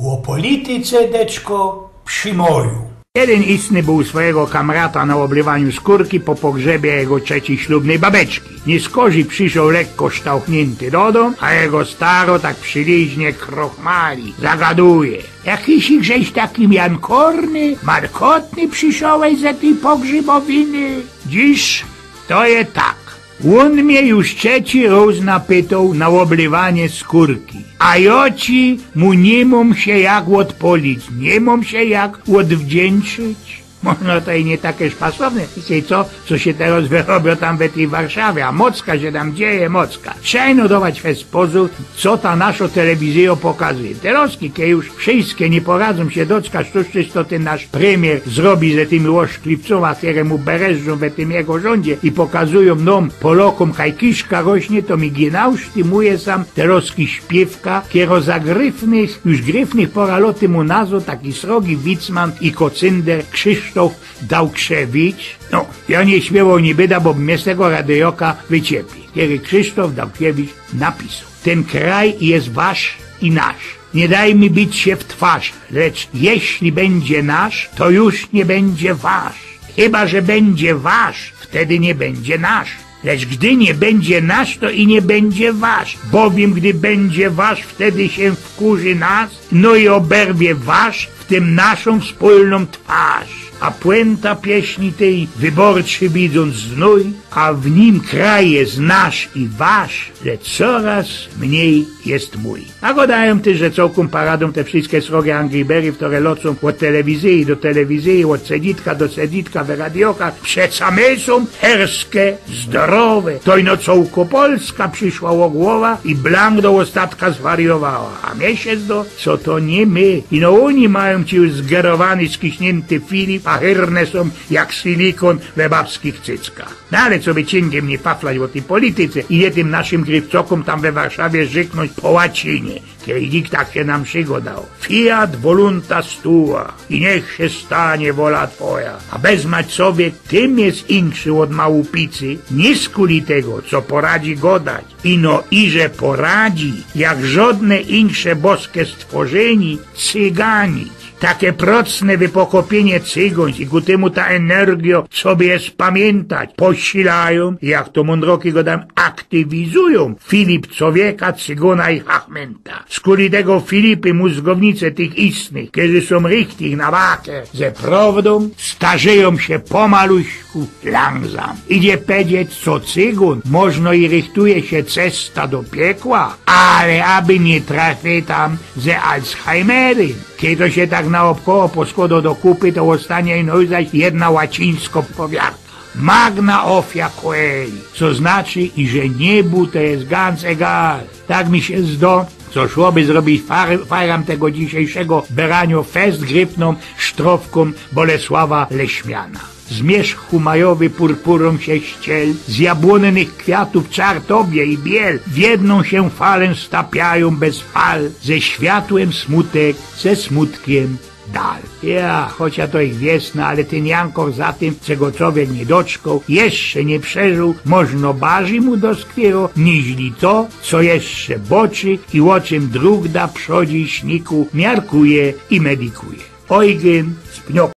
O polityce, deczko, przy moju. Jeden istny był swojego kamrata na oblewaniu skórki po pogrzebie jego trzeciej ślubnej babeczki. Nieskorzy przyszł lekko ształchnięty do domu, a jego staro tak przyliźnie krochmali, zagaduje. Jakiś grześ taki miankorny, markotny przyszłeś ze tej pogrzebowiny? Dziś to je tak. On mnie już trzeci raz napytał na oblewanie skórki. A joci mu nie mam się jak odpolić, nie mam się jak odwdzięczyć. Można to i nie takie szpasowne. Wiecie co, co się teraz wyrobią tam w tej Warszawie, a mocka się tam dzieje, mocka. Trzeba dawać w sposób, co ta nasza telewizja pokazuje. Teraz, kiedy już wszystkie nie poradzą się doczkać, to to ten nasz premier zrobi ze tymi łoszklipcoma, które mu bereżą w tym jego rządzie i pokazują nam, Polakom, kaj kiszka rośnie, to mi genau sztymuje sam teroski śpiewka, kiero zagryfnych, już gryfnych poraloty mu nazo, taki srogi Wicman i kocynder Krzysztof Dałkrzewicz. No, ja nie śmiewał nie byda, bo mnie z tego radioka wyciepi. Kiedy Krzysztof Dałkiewicz napisał. Ten kraj jest wasz i nasz. Nie daj mi bić się w twarz, lecz jeśli będzie nasz, to już nie będzie wasz. Chyba, że będzie wasz, wtedy nie będzie nasz. Lecz gdy nie będzie nasz, to i nie będzie wasz, bowiem gdy będzie wasz, wtedy się wkurzy nas, no i oberwie wasz, w tym naszą wspólną twarz. A puenta pieśni tej wyborczy widząc znój, a w nim kraj jest nasz i wasz, lecz coraz mniej jest mój. A też, że całką paradą te wszystkie srogie Angrybery, które locą od telewizji do telewizji, od ceditka do ceditka w radiokach, przeca my są herskie, zdrowe. To ino całko Polska przyszła o głowa i blank do ostatka zwariowała. A miesiąc do, co to nie my. Ino oni mają ci już zgerowany, skiśnięty Filip, a hyrne są jak silikon we babskich cyckach. No ale co by cięgiem nie paflać o tej polityce i nie tym naszym grywcokom tam we Warszawie żyknąć po łacinie, kiedy nikt tak się nam przygodał. Fiat voluntas tua i niech się stanie wola twoja. A bezmać sobie, tym jest inszy od małupicy, nie skuli tego, co poradzi godać. Ino iże poradzi, jak żadne insze boskie stworzeni, cyganić. Takie procne wypokopienie i ku temu ta energia sobie jest pamiętać. Posilają, jak to mądroki go dam, aktywizują Filip człowieka, cygona i hachmenta. Skuli tego Filipy mózgownice tych istnych, kiedy są richtig na wakę ze prawdą, starzeją się pomaluśku, langsam. Idzie powiedzieć, co cygun, można i rychtuje się cesta do piekła, ale aby nie trafi tam ze Alzheimerem. Kiedy się tak naokoło poskłada do kupy, to ostanie ino zaś jedna łacińsko powiarka. Magna ofia coeli, co znaczy, i że niebu to jest ganz egal. Tak mi się zdo, co szłoby zrobić far, faram tego dzisiejszego beranio fest grypną sztrowką Bolesława Leśmiana. Zmierzchu majowy purpurą się ściel, z jabłonnych kwiatów czartobie i biel w jedną się falę stapiają bez fal, ze światłem smutek, ze smutkiem dal. Ja, chociaż to ich wiesna, ale ten Jankor za tym, czego człowiek nie doczkał, jeszcze nie przeżył, można barzy mu do skwiero, niźli to, co jeszcze boczy i o czym drug da przodzi śniku, miarkuje i medikuje. Eugen z